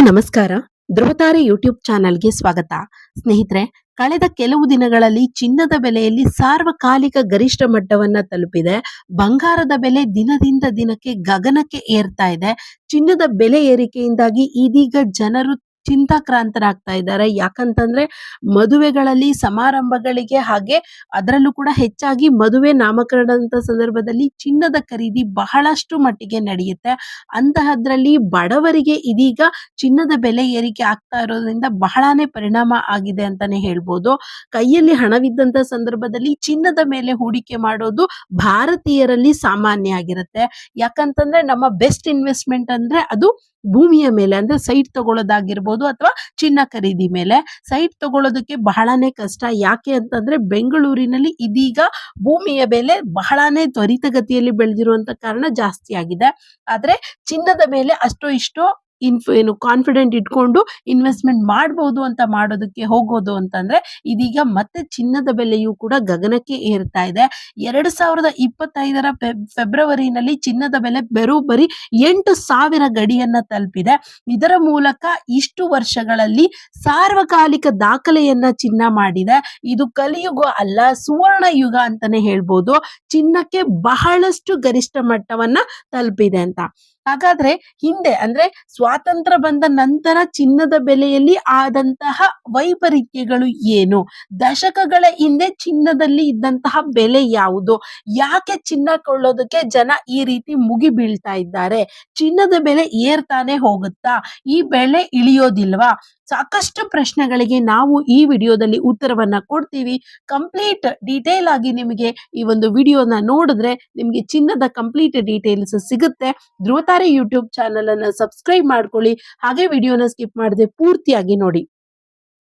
ಎಲ್ರಿಗೂ ನಮಸ್ಕಾರ. ಧ್ರುವತಾರೆ ಯೂಟ್ಯೂಬ್ ಚಾನೆಲ್ಗೆ ಸ್ವಾಗತ. ಸ್ನೇಹಿತರೆ, ಕಳೆದ ಕೆಲವು ದಿನಗಳಲ್ಲಿ ಚಿನ್ನದ ಬೆಲೆಯಲ್ಲಿ ಸಾರ್ವಕಾಲಿಕ ಗರಿಷ್ಠ ಮಟ್ಟವನ್ನ ತಲುಪಿದೆ. ಬಂಗಾರದ ಬೆಲೆ ದಿನದಿಂದ ದಿನಕ್ಕೆ ಗಗನಕ್ಕೆ ಏರ್ತಾ ಇದೆ. ಚಿನ್ನದ ಬೆಲೆ ಏರಿಕೆಯಿಂದಾಗಿ ಇದೀಗ ಜನರು ಚಿಂತಾಕ್ರಾಂತರಾಗ್ತಾ ಇದ್ದಾರೆ. ಯಾಕಂತಂದ್ರೆ ಮದುವೆಗಳಲ್ಲಿ, ಸಮಾರಂಭಗಳಿಗೆ ಹಾಗೆ ಅದರಲ್ಲೂ ಕೂಡ ಹೆಚ್ಚಾಗಿ ಮದುವೆ ನಾಮಕರಣದಂತ ಸಂದರ್ಭದಲ್ಲಿ ಚಿನ್ನದ ಖರೀದಿ ಬಹಳಷ್ಟು ಮಟ್ಟಿಗೆ ನಡೆಯುತ್ತೆ. ಅಂತಹದ್ರಲ್ಲಿ ಬಡವರಿಗೆ ಇದೀಗ ಚಿನ್ನದ ಬೆಲೆ ಏರಿಕೆ ಆಗ್ತಾ ಇರೋದ್ರಿಂದ ಬಹಳಾನೇ ಪರಿಣಾಮ ಆಗಿದೆ ಅಂತಾನೆ ಹೇಳ್ಬೋದು. ಕೈಯಲ್ಲಿ ಹಣವಿದ್ದಂತ ಸಂದರ್ಭದಲ್ಲಿ ಚಿನ್ನದ ಮೇಲೆ ಹೂಡಿಕೆ ಮಾಡೋದು ಭಾರತೀಯರಲ್ಲಿ ಸಾಮಾನ್ಯ ಆಗಿರುತ್ತೆ. ಯಾಕಂತಂದ್ರೆ ನಮ್ಮ ಬೆಸ್ಟ್ ಇನ್ವೆಸ್ಟ್ಮೆಂಟ್ ಅಂದ್ರೆ ಅದು ಭೂಮಿಯ ಮೇಲೆ ಅಂದ್ರೆ ಸೈಟ್ ತಗೊಳ್ಳೋದಾಗಿರ್ಬೋದು ಅಥವಾ ಚಿನ್ನ ಖರೀದಿ ಮೇಲೆ. ಸೈಟ್ ತಗೊಳ್ಳೋದಕ್ಕೆ ಬಹಳನೇ ಕಷ್ಟ. ಯಾಕೆ ಅಂತಂದ್ರೆ ಬೆಂಗಳೂರಿನಲ್ಲಿ ಇದೀಗ ಭೂಮಿಯ ಬೆಲೆ ಬಹಳನೇ ತ್ವರಿತಗತಿಯಲ್ಲಿ ಬೆಳೆದಿರುವಂತ ಕಾರಣ ಜಾಸ್ತಿ ಆಗಿದೆ. ಆದ್ರೆ ಚಿನ್ನದ ಮೇಲೆ ಅಷ್ಟೋ ಇಷ್ಟೋ ಇನ್ಫ್ ಏನು ಕಾನ್ಫಿಡೆಂಟ್ ಇಟ್ಕೊಂಡು ಇನ್ವೆಸ್ಟ್ಮೆಂಟ್ ಮಾಡ್ಬೋದು ಅಂತ ಮಾಡೋದಕ್ಕೆ ಹೋಗೋದು ಅಂತಂದ್ರೆ, ಇದೀಗ ಮತ್ತೆ ಚಿನ್ನದ ಬೆಲೆಯೂ ಕೂಡ ಗಗನಕ್ಕೆ ಏರ್ತಾ ಇದೆ. ಎರಡು ಸಾವಿರದ ಇಪ್ಪತ್ತೈದರ ಫೆಬ್ ಫೆಬ್ರವರಿನಲ್ಲಿ ಚಿನ್ನದ ಬೆಲೆ ಬರೋಬ್ಬರಿ ಎಂಟು ಸಾವಿರ ಗಡಿಯನ್ನ ತಲುಪಿದೆ. ಇದರ ಮೂಲಕ ಇಷ್ಟು ವರ್ಷಗಳಲ್ಲಿ ಸಾರ್ವಕಾಲಿಕ ದಾಖಲೆಯನ್ನ ಚಿನ್ನ ಮಾಡಿದೆ. ಇದು ಕಲಿಯುಗ ಅಲ್ಲ, ಸುವರ್ಣ ಯುಗ ಅಂತಾನೆ ಹೇಳ್ಬೋದು. ಚಿನ್ನಕ್ಕೆ ಬಹಳಷ್ಟು ಗರಿಷ್ಠ ಮಟ್ಟವನ್ನ ತಲುಪಿದೆ ಅಂತ. ಹಾಗಾದ್ರೆ ಹಿಂದೆ ಅಂದ್ರೆ ಸ್ವಾತಂತ್ರ್ಯ ಬಂದ ನಂತರ ಚಿನ್ನದ ಬೆಲೆಯಲ್ಲಿ ಆದಂತಹ ವೈಪರೀತ್ಯಗಳು ಏನು? ದಶಕಗಳ ಹಿಂದೆ ಚಿನ್ನದಲ್ಲಿ ಇದ್ದಂತಹ ಬೆಲೆ ಯಾವುದು? ಯಾಕೆ ಚಿನ್ನ ಕೊಳ್ಳೋದಕ್ಕೆ ಜನ ಈ ರೀತಿ ಮುಗಿ ಬೀಳ್ತಾ ಇದ್ದಾರೆ? ಚಿನ್ನದ ಬೆಲೆ ಏರ್ತಾನೆ ಹೋಗುತ್ತಾ? ಈ ಬೆಲೆ ಇಳಿಯೋದಿಲ್ವಾ? ಸಾಕಷ್ಟು ಪ್ರಶ್ನೆಗಳಿಗೆ ನಾವು ಈ ವಿಡಿಯೋದಲ್ಲಿ ಉತ್ತರವನ್ನ ಕೊಡ್ತೀವಿ. ಕಂಪ್ಲೀಟ್ ಡೀಟೇಲ್ ಆಗಿ ನಿಮಗೆ ಈ ಒಂದು ವಿಡಿಯೋನ ನೋಡಿದ್ರೆ ನಿಮಗೆ ಚಿನ್ನದ ಕಂಪ್ಲೀಟ್ ಡೀಟೇಲ್ಸ್ ಸಿಗುತ್ತೆ. ಧ್ರುವತಾರೆ ಯೂಟ್ಯೂಬ್ ಚಾನಲ್ ಅನ್ನ ಸಬ್ಸ್ಕ್ರೈಬ್ ಮಾಡ್ಕೊಳ್ಳಿ. ಹಾಗೆ ವಿಡಿಯೋನ ಸ್ಕಿಪ್ ಮಾಡದೆ ಪೂರ್ತಿಯಾಗಿ ನೋಡಿ.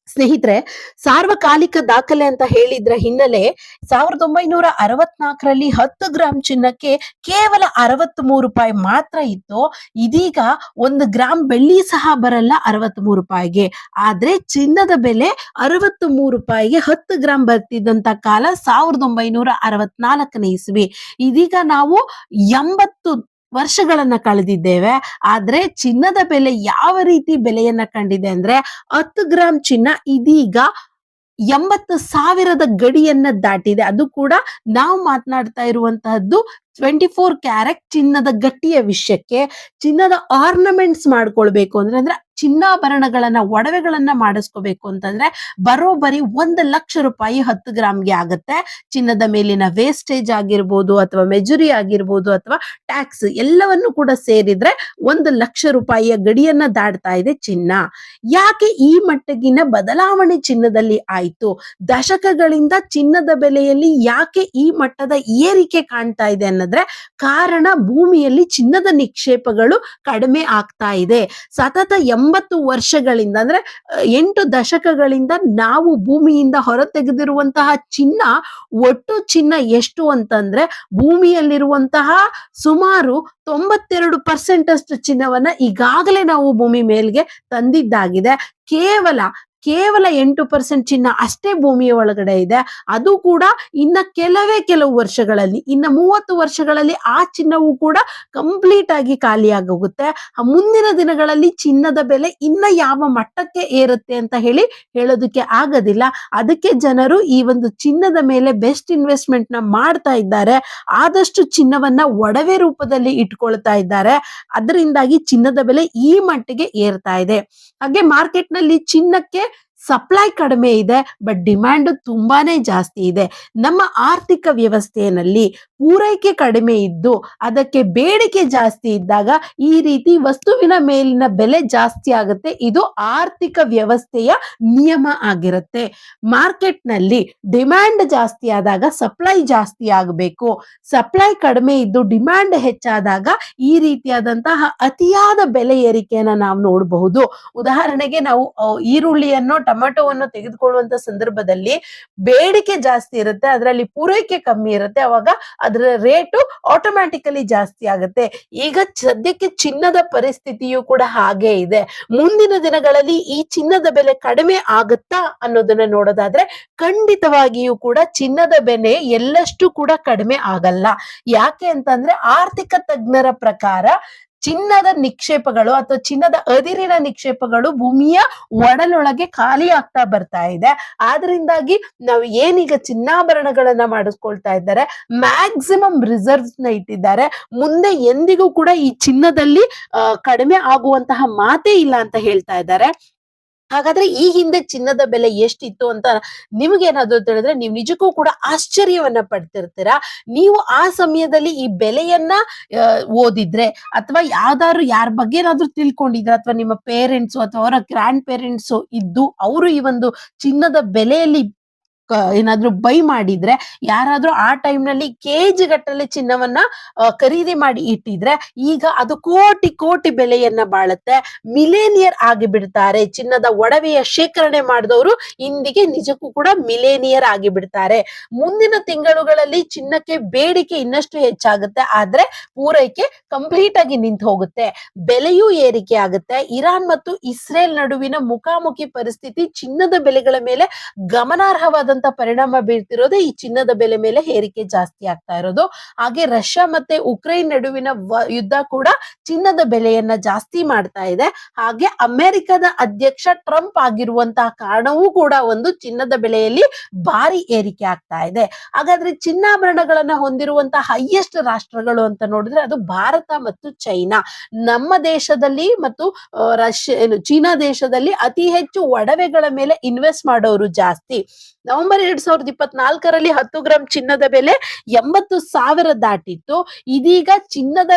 ಸ್ನೇಹಿತರೆ, ಸಾರ್ವಕಾಲಿಕ ದಾಖಲೆ ಅಂತ ಹೇಳಿದ್ರ ಹಿನ್ನೆಲೆ ಸಾವಿರದ ಒಂಬೈನೂರ ಅರವತ್ನಾಲ್ಕರಲ್ಲಿ ಹತ್ತು ಗ್ರಾಂ ಚಿನ್ನಕ್ಕೆ ಕೇವಲ ಅರವತ್ತ್ ಮೂರು ರೂಪಾಯಿ ಮಾತ್ರ ಇತ್ತು. ಇದೀಗ ಒಂದು ಗ್ರಾಂ ಬೆಳ್ಳಿ ಸಹ ಬರಲ್ಲ ಅರವತ್ತ್ ಮೂರು ರೂಪಾಯಿಗೆ. ಆದ್ರೆ ಚಿನ್ನದ ಬೆಲೆ ಅರವತ್ತ್ ಮೂರು ರೂಪಾಯಿಗೆ ಹತ್ತು ಗ್ರಾಂ ಬರ್ತಿದ್ದಂತ ಕಾಲ ಸಾವಿರದ ಒಂಬೈನೂರ ಅರವತ್ನಾಲ್ಕನೇ ಇಸ್ವಿ. ಇದೀಗ ನಾವು ಎಂಬತ್ತು ವರ್ಷಗಳನ್ನ ಕಳೆದಿದ್ದೇವೆ. ಆದ್ರೆ ಚಿನ್ನದ ಬೆಲೆ ಯಾವ ರೀತಿ ಬೆಲೆಯನ್ನ ಕಂಡಿದೆ ಅಂದ್ರೆ ಹತ್ತು ಗ್ರಾಂ ಚಿನ್ನ ಇದೀಗ ಎಂಬತ್ತು ಸಾವಿರದ ಗಡಿಯನ್ನ ದಾಟಿದೆ. ಅದು ಕೂಡ ನಾವು ಮಾತನಾಡ್ತಾ ಇರುವಂತಹದ್ದು ಟ್ವೆಂಟಿ ಫೋರ್ ಕ್ಯಾರೆಟ್ ಚಿನ್ನದ ಗಟ್ಟಿಯ ವಿಷಯಕ್ಕೆ ಚಿನ್ನದ ಆರ್ನಮೆಂಟ್ಸ್ ಮಾಡ್ಕೊಳ್ಬೇಕು ಅಂದ್ರೆ ಅಂದ್ರೆ ಚಿನ್ನಾಭರಣಗಳನ್ನ, ಒಡವೆಗಳನ್ನ ಮಾಡಿಸ್ಕೋಬೇಕು ಅಂತಂದ್ರೆ ಬರೋಬ್ಬರಿ ಒಂದ್ ಲಕ್ಷ ರೂಪಾಯಿ ಹತ್ತು ಗ್ರಾಮ್ಗೆ ಆಗುತ್ತೆ. ಚಿನ್ನದ ಮೇಲಿನ ವೇಸ್ಟೇಜ್ ಆಗಿರ್ಬೋದು ಅಥವಾ ಮೆಜುರಿ ಆಗಿರ್ಬೋದು ಅಥವಾ ಟ್ಯಾಕ್ಸ್ ಎಲ್ಲವನ್ನು ಕೂಡ ಸೇರಿದ್ರೆ ಒಂದು ಲಕ್ಷ ರೂಪಾಯಿಯ ಗಡಿಯನ್ನ ದಾಟ್ತಾ ಇದೆ ಚಿನ್ನ. ಯಾಕೆ ಈ ಮಟ್ಟಗಿನ ಬದಲಾವಣೆ ಚಿನ್ನದಲ್ಲಿ ಆಯ್ತು? ದಶಕಗಳಿಂದ ಚಿನ್ನದ ಬೆಲೆಯಲ್ಲಿ ಯಾಕೆ ಈ ಮಟ್ಟದ ಏರಿಕೆ ಕಾಣ್ತಾ ಇದೆ ಅನ್ನೋದ್ರೆ ಕಾರಣ ಭೂಮಿಯಲ್ಲಿ ಚಿನ್ನದ ನಿಕ್ಷೇಪಗಳು ಕಡಿಮೆ ಆಗ್ತಾ ಇದೆ. ಸತತ ಎಂಬತ್ತು ವರ್ಷಗಳಿಂದ, ಅಂದ್ರೆ ಎಂಟು ದಶಕಗಳಿಂದ ನಾವು ಭೂಮಿಯಿಂದ ಹೊರ ತೆಗೆದಿರುವಂತಹ ಚಿನ್ನ, ಒಟ್ಟು ಚಿನ್ನ ಎಷ್ಟು ಅಂತಂದ್ರೆ, ಭೂಮಿಯಲ್ಲಿರುವಂತಹ ಸುಮಾರು ತೊಂಬತ್ತೆರಡು ಪರ್ಸೆಂಟ್ ಅಷ್ಟು ಚಿನ್ನವನ್ನ ಈಗಾಗಲೇ ನಾವು ಭೂಮಿ ಮೇಲ್ಗೆ ತಂದಿದ್ದಾಗಿದೆ. ಕೇವಲ ಕೇವಲ ಎಂಟು ಪರ್ಸೆಂಟ್ ಚಿನ್ನ ಅಷ್ಟೇ ಭೂಮಿಯ ಒಳಗಡೆ ಇದೆ. ಅದು ಕೂಡ ಇನ್ನ ಕೆಲವೇ ಕೆಲವು ವರ್ಷಗಳಲ್ಲಿ, ಇನ್ನ ಮೂವತ್ತು ವರ್ಷಗಳಲ್ಲಿ ಆ ಚಿನ್ನವು ಕೂಡ ಕಂಪ್ಲೀಟ್ ಆಗಿ ಖಾಲಿಯಾಗೋಗುತ್ತೆ ಮುಂದಿನ ದಿನಗಳಲ್ಲಿ ಚಿನ್ನದ ಬೆಲೆ ಇನ್ನ ಯಾವ ಮಟ್ಟಕ್ಕೆ ಏರುತ್ತೆ ಅಂತ ಹೇಳಿ ಹೇಳೋದಕ್ಕೆ ಆಗೋದಿಲ್ಲ. ಅದಕ್ಕೆ ಜನರು ಈ ಒಂದು ಚಿನ್ನದ ಮೇಲೆ ಬೆಸ್ಟ್ ಇನ್ವೆಸ್ಟ್ಮೆಂಟ್ನ ಮಾಡ್ತಾ ಇದ್ದಾರೆ. ಆದಷ್ಟು ಚಿನ್ನವನ್ನ ಒಡವೆ ರೂಪದಲ್ಲಿ ಇಟ್ಕೊಳ್ತಾ ಇದ್ದಾರೆ. ಅದರಿಂದಾಗಿ ಚಿನ್ನದ ಬೆಲೆ ಈ ಮಟ್ಟಿಗೆ ಏರ್ತಾ ಇದೆ. ಹಾಗೆ ಮಾರ್ಕೆಟ್ನಲ್ಲಿ ಚಿನ್ನಕ್ಕೆ ಸಪ್ಲೈ ಕಡಿಮೆ ಇದೆ ಬಟ್ ಡಿಮ್ಯಾಂಡ್ ತುಂಬಾನೇ ಜಾಸ್ತಿ ಇದೆ. ನಮ್ಮ ಆರ್ಥಿಕ ವ್ಯವಸ್ಥೆಯಲ್ಲಿ ಪೂರೈಕೆ ಕಡಿಮೆ ಇದ್ದು, ಅದಕ್ಕೆ ಬೇಡಿಕೆ ಜಾಸ್ತಿ ಇದ್ದಾಗ ಈ ರೀತಿ ವಸ್ತುವಿನ ಮೇಲಿನ ಬೆಲೆ ಜಾಸ್ತಿ ಆಗುತ್ತೆ. ಇದು ಆರ್ಥಿಕ ವ್ಯವಸ್ಥೆಯ ನಿಯಮ ಆಗಿರುತ್ತೆ. ಮಾರ್ಕೆಟ್ನಲ್ಲಿ ಡಿಮ್ಯಾಂಡ್ ಜಾಸ್ತಿ ಆದಾಗ ಸಪ್ಲೈ ಜಾಸ್ತಿ ಆಗಬೇಕು. ಸಪ್ಲೈ ಕಡಿಮೆ ಇದ್ದು ಡಿಮ್ಯಾಂಡ್ ಹೆಚ್ಚಾದಾಗ ಈ ರೀತಿಯಾದಂತಹ ಅತಿಯಾದ ಬೆಲೆ ಏರಿಕೆಯನ್ನ ನಾವು ನೋಡಬಹುದು. ಉದಾಹರಣೆಗೆ ನಾವು ಈರುಳ್ಳಿಯನ್ನು ಟೊಮೆಟೊವನ್ನು ತೆಗೆದುಕೊಳ್ಳುವಂತ ಸಂದರ್ಭದಲ್ಲಿ ಬೇಡಿಕೆ ಜಾಸ್ತಿ ಇರುತ್ತೆ, ಅದರಲ್ಲಿ ಪೂರೈಕೆ ಕಮ್ಮಿ ಇರುತ್ತೆ, ಅವಾಗ ಅದರ ರೇಟು ಆಟೋಮ್ಯಾಟಿಕಲಿ ಜಾಸ್ತಿ ಆಗುತ್ತೆ. ಈಗ ಸದ್ಯಕ್ಕೆ ಚಿನ್ನದ ಪರಿಸ್ಥಿತಿಯು ಕೂಡ ಹಾಗೆ ಇದೆ. ಮುಂದಿನ ದಿನಗಳಲ್ಲಿ ಈ ಚಿನ್ನದ ಬೆಲೆ ಕಡಿಮೆ ಆಗುತ್ತಾ ಅನ್ನೋದನ್ನ ನೋಡೋದಾದ್ರೆ ಖಂಡಿತವಾಗಿಯೂ ಕೂಡ ಚಿನ್ನದ ಬೆಲೆ ಎಲ್ಲಷ್ಟು ಕೂಡ ಕಡಿಮೆ ಆಗಲ್ಲ. ಯಾಕೆ ಅಂತಂದ್ರೆ ಆರ್ಥಿಕ ತಜ್ಞರ ಪ್ರಕಾರ ಚಿನ್ನದ ನಿಕ್ಷೇಪಗಳು ಅಥವಾ ಚಿನ್ನದ ಅದಿರಿನ ನಿಕ್ಷೇಪಗಳು ಭೂಮಿಯ ಒಡಲೊಳಗೆ ಖಾಲಿ ಆಗ್ತಾ ಬರ್ತಾ ಇದೆ. ಆದ್ರಿಂದಾಗಿ ನಾವು ಏನೀಗ ಚಿನ್ನಾಭರಣಗಳನ್ನ ಮಾಡಿಸ್ಕೊಳ್ತಾ ಇದ್ದಾರೆ ಮ್ಯಾಕ್ಸಿಮಮ್ ರಿಸರ್ವ್ಸ್ನ ಇಟ್ಟಿದ್ದಾರೆ. ಮುಂದೆ ಎಂದಿಗೂ ಕೂಡ ಈ ಚಿನ್ನದಲ್ಲಿ ಕಡಿಮೆ ಆಗುವಂತಹ ಮಾತೇ ಇಲ್ಲ ಅಂತ ಹೇಳ್ತಾ ಇದ್ದಾರೆ. ಹಾಗಾದ್ರೆ ಈ ಹಿಂದೆ ಚಿನ್ನದ ಬೆಲೆ ಎಷ್ಟಿತ್ತು ಅಂತ ನಿಮ್ಗೇನಾದ್ರು ತಿಳಿದ್ರೆ ನೀವು ನಿಜಕ್ಕೂ ಕೂಡ ಆಶ್ಚರ್ಯವನ್ನ ಪಡ್ತಿರ್ತೀರಾ. ನೀವು ಆ ಸಮಯದಲ್ಲಿ ಈ ಬೆಲೆಯನ್ನ ಓದಿದ್ರೆ ಅಥವಾ ಯಾವ್ದಾದ್ರು ಯಾರ ಬಗ್ಗೆ ಏನಾದ್ರು ತಿಳ್ಕೊಂಡಿದ್ರೆ ಅಥವಾ ನಿಮ್ಮ ಪೇರೆಂಟ್ಸ್ ಅಥವಾ ಅವರ ಗ್ರ್ಯಾಂಡ್ ಪೇರೆಂಟ್ಸ್ ಇದ್ದು ಅವರು ಈ ಒಂದು ಚಿನ್ನದ ಬೆಲೆಯಲ್ಲಿ ಏನಾದ್ರು ಬೈ ಮಾಡಿದ್ರೆ, ಯಾರಾದ್ರೂ ಆ ಟೈಮ್ನಲ್ಲಿ ಕೆಜಿ ಗಟ್ಟಲೆ ಚಿನ್ನವನ್ನ ಖರೀದಿ ಮಾಡಿ ಇಟ್ಟಿದ್ರೆ, ಈಗ ಅದು ಕೋಟಿ ಕೋಟಿ ಬೆಲೆಯನ್ನ ಬಾಳುತ್ತೆ. ಮಿಲೇನಿಯರ್ ಆಗಿ ಬಿಡ್ತಾರೆ. ಚಿನ್ನದ ಒಡವೆಯ ಶೇಖರಣೆ ಮಾಡಿದವರು ಇಂದಿಗೆ ನಿಜಕ್ಕೂ ಕೂಡ ಮಿಲೇನಿಯರ್ ಆಗಿ ಬಿಡ್ತಾರೆ. ಮುಂದಿನ ತಿಂಗಳುಗಳಲ್ಲಿ ಚಿನ್ನಕ್ಕೆ ಬೇಡಿಕೆ ಇನ್ನಷ್ಟು ಹೆಚ್ಚಾಗುತ್ತೆ. ಆದ್ರೆ ಪೂರೈಕೆ ಕಂಪ್ಲೀಟ್ ಆಗಿ ನಿಂತು ಹೋಗುತ್ತೆ. ಬೆಲೆಯೂ ಏರಿಕೆ ಆಗುತ್ತೆ. ಇರಾನ್ ಮತ್ತು ಇಸ್ರೇಲ್ ನಡುವಿನ ಮುಖಾಮುಖಿ ಪರಿಸ್ಥಿತಿ ಚಿನ್ನದ ಬೆಲೆಗಳ ಮೇಲೆ ಗಮನಾರ್ಹವಾದಂತ ಪರಿಣಾಮ ಬೀರ್ತಿರೋದು ಈ ಚಿನ್ನದ ಬೆಲೆ ಮೇಲೆ ಏರಿಕೆ ಜಾಸ್ತಿ ಆಗ್ತಾ ಇರೋದು. ಹಾಗೆ ರಷ್ಯಾ ಮತ್ತೆ ಉಕ್ರೇನ್ ನಡುವಿನ ಯುದ್ಧ ಕೂಡ ಚಿನ್ನದ ಬೆಲೆಯನ್ನ ಜಾಸ್ತಿ ಮಾಡ್ತಾ ಇದೆ. ಹಾಗೆ ಅಮೆರಿಕದ ಅಧ್ಯಕ್ಷ ಟ್ರಂಪ್ ಆಗಿರುವಂತಹ ಕಾರಣವೂ ಕೂಡ ಒಂದು ಚಿನ್ನದ ಬೆಲೆಯಲ್ಲಿ ಭಾರಿ ಏರಿಕೆ ಆಗ್ತಾ ಇದೆ. ಹಾಗಾದ್ರೆ ಚಿನ್ನಾಭರಣಗಳನ್ನ ಹೊಂದಿರುವಂತಹ ಹೈಯೆಸ್ಟ್ ರಾಷ್ಟ್ರಗಳು ಅಂತ ನೋಡಿದ್ರೆ ಅದು ಭಾರತ ಮತ್ತು ಚೈನಾ. ನಮ್ಮ ದೇಶದಲ್ಲಿ ಮತ್ತು ರಷ್ಯಾ ಚೀನಾ ದೇಶದಲ್ಲಿ ಅತಿ ಹೆಚ್ಚು ಒಡವೆಗಳ ಮೇಲೆ ಇನ್ವೆಸ್ಟ್ ಮಾಡೋರು ಜಾಸ್ತಿ. ನವೆಂಬರ್ ಎರಡ್ ಸಾವಿರದ ಇಪ್ಪತ್ನಾಲ್ಕರಲ್ಲಿ ಹತ್ತು ಗ್ರಾಂ ಚಿನ್ನದ ಬೆಲೆ ಎಂಬತ್ತು ಸಾವಿರ ದಾಟಿತ್ತು. ಇದೀಗ ಚಿನ್ನದ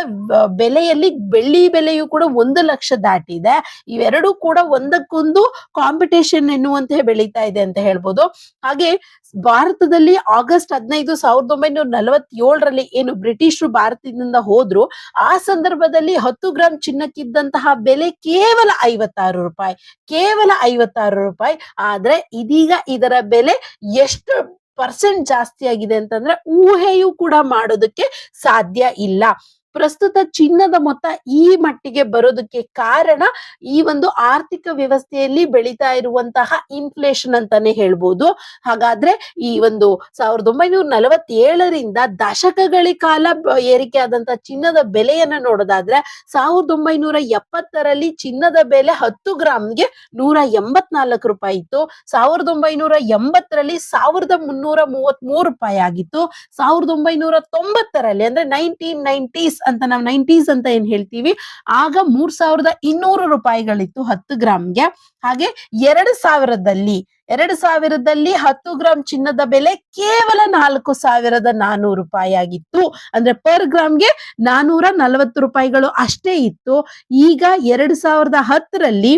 ಬೆಲೆಯಲ್ಲಿ ಬೆಳ್ಳಿ ಬೆಲೆಯು ಕೂಡ ಒಂದು ಲಕ್ಷ ದಾಟಿದೆ. ಇವೆರಡೂ ಕೂಡ ಒಂದಕ್ಕೊಂದು ಕಾಂಪಿಟೇಷನ್ ಎನ್ನುವಂತೆ ಬೆಳೀತಾ ಇದೆ ಅಂತ ಹೇಳ್ಬೋದು. ಹಾಗೆ ಭಾರತದಲ್ಲಿ ಆಗಸ್ಟ್ ಹದಿನೈದು ಸಾವಿರದ ಒಂಬೈನೂರ ನಲವತ್ತೇಳರಲ್ಲಿ ಏನು ಬ್ರಿಟಿಷರು ಭಾರತದಿಂದ ಹೋದ್ರು, ಆ ಸಂದರ್ಭದಲ್ಲಿ ಹತ್ತು ಗ್ರಾಂ ಚಿನ್ನಕ್ಕಿದ್ದಂತಹ ಬೆಲೆ ಕೇವಲ ಐವತ್ತಾರು ರೂಪಾಯಿ, ಕೇವಲ ಐವತ್ತಾರು ರೂಪಾಯಿ. ಆದ್ರೆ ಇದೀಗ ಇದರ ಬೆಲೆ ಎಷ್ಟು ಪರ್ಸೆಂಟ್ ಜಾಸ್ತಿ ಆಗಿದೆ ಅಂತಂದ್ರೆ ಊಹೆಯೂ ಕೂಡ ಮಾಡೋದಕ್ಕೆ ಸಾಧ್ಯ ಇಲ್ಲ. ಪ್ರಸ್ತುತ ಚಿನ್ನದ ಮೊತ್ತ ಈ ಮಟ್ಟಿಗೆ ಬರೋದಕ್ಕೆ ಕಾರಣ ಈ ಒಂದು ಆರ್ಥಿಕ ವ್ಯವಸ್ಥೆಯಲ್ಲಿ ಬೆಳೀತಾ ಇರುವಂತಹ ಇನ್ಫ್ಲೇಷನ್ ಅಂತಾನೆ ಹೇಳ್ಬೋದು. ಹಾಗಾದ್ರೆ ಈ ಒಂದು ಸಾವಿರದ ಒಂಬೈನೂರ ನಲವತ್ತೇಳರಿಂದ ದಶಕಗಳ ಕಾಲ ಏರಿಕೆ ಆದಂತ ಚಿನ್ನದ ಬೆಲೆಯನ್ನ ನೋಡೋದಾದ್ರೆ ಸಾವಿರದ ಒಂಬೈನೂರ ಎಪ್ಪತ್ತರಲ್ಲಿ ಚಿನ್ನದ ಬೆಲೆ ಹತ್ತು ಗ್ರಾಮ್ಗೆ ನೂರ ಎಂಬತ್ನಾಲ್ಕು ರೂಪಾಯಿ ಇತ್ತು. ಸಾವಿರದ ಒಂಬೈನೂರ ಎಂಬತ್ತರಲ್ಲಿ ಸಾವಿರದ ಮುನ್ನೂರ ಮೂವತ್ತ್ ಮೂರು ರೂಪಾಯಿ ಆಗಿತ್ತು. ಸಾವಿರದ ಒಂಬೈನೂರ ತೊಂಬತ್ತರಲ್ಲಿ ಅಂದ್ರೆ ನೈನ್ಟೀನ್ ನೈನ್ಟೀಸ್ ಅಂತ ನಾವು ನೈನ್ಟೀಸ್ ಅಂತ ಏನ್ ಹೇಳ್ತೀವಿ? ಆಗ ಮೂರ್ ಸಾವಿರದ ಇನ್ನೂರು ರೂಪಾಯಿಗಳಿತ್ತು ಹತ್ತು ಗ್ರಾಮ್ಗೆ. ಹಾಗೆ ಎರಡು ಸಾವಿರದಲ್ಲಿ ಎರಡು ಸಾವಿರದಲ್ಲಿ ಹತ್ತು ಗ್ರಾಮ್ ಚಿನ್ನದ ಬೆಲೆ ಕೇವಲ ನಾಲ್ಕು ಸಾವಿರದ ನಾನೂರು ರೂಪಾಯಿ ಆಗಿತ್ತು ಅಂದ್ರೆ ಪರ್ ಗ್ರಾಮ್ಗೆ ನಾನೂರ ನಲವತ್ತು ರೂಪಾಯಿಗಳು ಅಷ್ಟೇ ಇತ್ತು. ಈಗ ಎರಡು ಸಾವಿರದ ಹತ್ತರಲ್ಲಿ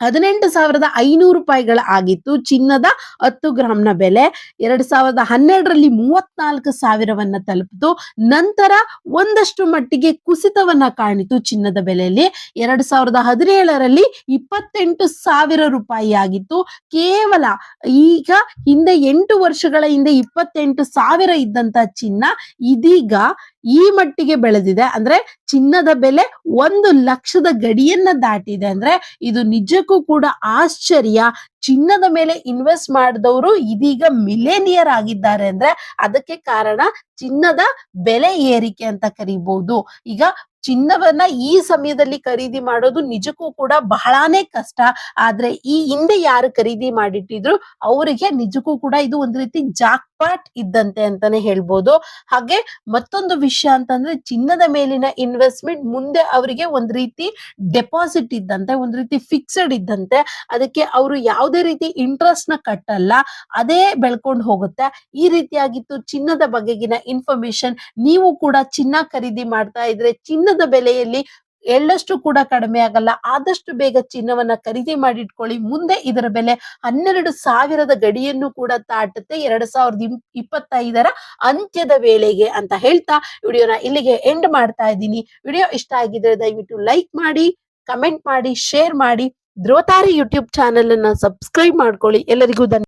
ಹದಿನೆಂಟು ಸಾವಿರದ ಐನೂರು ರೂಪಾಯಿಗಳ ಆಗಿತ್ತು. ಚಿನ್ನದ ಹತ್ತು ಗ್ರಾಂನ ಬೆಲೆ ಎರಡ್ ಸಾವಿರದ ಹನ್ನೆರಡರಲ್ಲಿ ಮೂವತ್ನಾಲ್ಕು ಸಾವಿರವನ್ನ ತಲುಪಿತು. ನಂತರ ಒಂದಷ್ಟು ಮಟ್ಟಿಗೆ ಕುಸಿತವನ್ನ ಕಾಣಿತು ಚಿನ್ನದ ಬೆಲೆಯಲ್ಲಿ. ಎರಡ್ ಸಾವಿರದ ಹದಿನೇಳರಲ್ಲಿ ಇಪ್ಪತ್ತೆಂಟು ಸಾವಿರ ರೂಪಾಯಿ ಆಗಿತ್ತು. ಕೇವಲ ಈಗ ಹಿಂದೆ ಎಂಟು ವರ್ಷಗಳ ಹಿಂದೆ ಇಪ್ಪತ್ತೆಂಟು ಸಾವಿರ ಇದ್ದಂತ ಚಿನ್ನ ಇದೀಗ ಈ ಮಟ್ಟಿಗೆ ಬೆಳೆದಿದೆ ಅಂದ್ರೆ ಚಿನ್ನದ ಬೆಲೆ ಒಂದು ಲಕ್ಷದ ಗಡಿಯನ್ನ ದಾಟಿದೆ ಅಂದ್ರೆ ಇದು ನಿಜಕ್ಕೂ ಕೂಡ ಆಶ್ಚರ್ಯ. ಚಿನ್ನದ ಮೇಲೆ ಇನ್ವೆಸ್ಟ್ ಮಾಡಿದವರು ಇದೀಗ ಮಿಲೇನಿಯರ್ ಆಗಿದ್ದಾರೆ ಅಂದ್ರೆ ಅದಕ್ಕೆ ಕಾರಣ ಚಿನ್ನದ ಬೆಲೆ ಏರಿಕೆ ಅಂತ ಕರಿಬಹುದು. ಈಗ ಚಿನ್ನವನ್ನ ಈ ಸಮಯದಲ್ಲಿ ಖರೀದಿ ಮಾಡೋದು ನಿಜಕ್ಕೂ ಕೂಡ ಬಹಳಾನೇ ಕಷ್ಟ. ಆದ್ರೆ ಈ ಹಿಂದೆ ಯಾರು ಖರೀದಿ ಮಾಡಿಟ್ಟಿದ್ರು ಅವರಿಗೆ ನಿಜಕ್ಕೂ ಕೂಡ ಇದು ಒಂದು ರೀತಿ ಜಾಕ್ಪಾಟ್ ಇದ್ದಂತೆ ಅಂತಾನೆ ಹೇಳ್ಬೋದು. ಹಾಗೆ ಮತ್ತೊಂದು ವಿಷಯ ಅಂತಂದ್ರೆ ಚಿನ್ನದ ಮೇಲಿನ ಇನ್ವೆಸ್ಟ್ಮೆಂಟ್ ಮುಂದೆ ಅವರಿಗೆ ಒಂದ್ ರೀತಿ ಡೆಪಾಸಿಟ್ ಇದ್ದಂತೆ, ಒಂದ್ ರೀತಿ ಫಿಕ್ಸ್ಡ್ ಇದ್ದಂತೆ. ಅದಕ್ಕೆ ಅವರು ಯಾವುದೇ ರೀತಿ ಇಂಟ್ರೆಸ್ಟ್ನ ಕಟ್ಟಲ್ಲ, ಅದೇ ಬೆಳ್ಕೊಂಡು ಹೋಗುತ್ತೆ. ಈ ರೀತಿಯಾಗಿತ್ತು ಚಿನ್ನದ ಬಗೆಗಿನ ಇನ್ಫಾರ್ಮೇಶನ್ ನೀವು ಕೂಡ ಚಿನ್ನ ಖರೀದಿ ಮಾಡ್ತಾ ಇದ್ರೆ ಚಿನ್ನದ ಬೆಲೆಯಲ್ಲಿ ಎಳ್ಳಷ್ಟು ಕೂಡ ಕಡಿಮೆ ಆಗಲ್ಲ. ಆದಷ್ಟು ಬೇಗ ಚಿನ್ನವನ್ನ ಖರೀದಿ ಮಾಡಿಟ್ಕೊಳ್ಳಿ. ಮುಂದೆ ಇದರ ಬೆಲೆ ಹನ್ನೆರಡು ಸಾವಿರದ ಗಡಿಯನ್ನು ಕೂಡ ತಾಟುತ್ತೆ ಎರಡ್ ಸಾವಿರದ ಇಪ್- ಇಪ್ಪತ್ತೈದರ ಅಂತ್ಯದ ವೇಳೆಗೆ ಅಂತ ಹೇಳ್ತಾ ವಿಡಿಯೋನ ಇಲ್ಲಿಗೆ ಎಂಡ್ ಮಾಡ್ತಾ ಇದ್ದೀನಿ. ವಿಡಿಯೋ ಇಷ್ಟ ಆಗಿದ್ರೆ ದಯವಿಟ್ಟು ಲೈಕ್ ಮಾಡಿ ಕಮೆಂಟ್ ಮಾಡಿ ಶೇರ್ ಮಾಡಿ. ಧ್ರುವತಾರಿ ಯೂಟ್ಯೂಬ್ ಚಾನೆಲ್ ಅನ್ನ ಸಬ್ಸ್ಕ್ರೈಬ್ ಮಾಡ್ಕೊಳ್ಳಿ. ಎಲ್ಲರಿಗೂ ಧನ್ಯ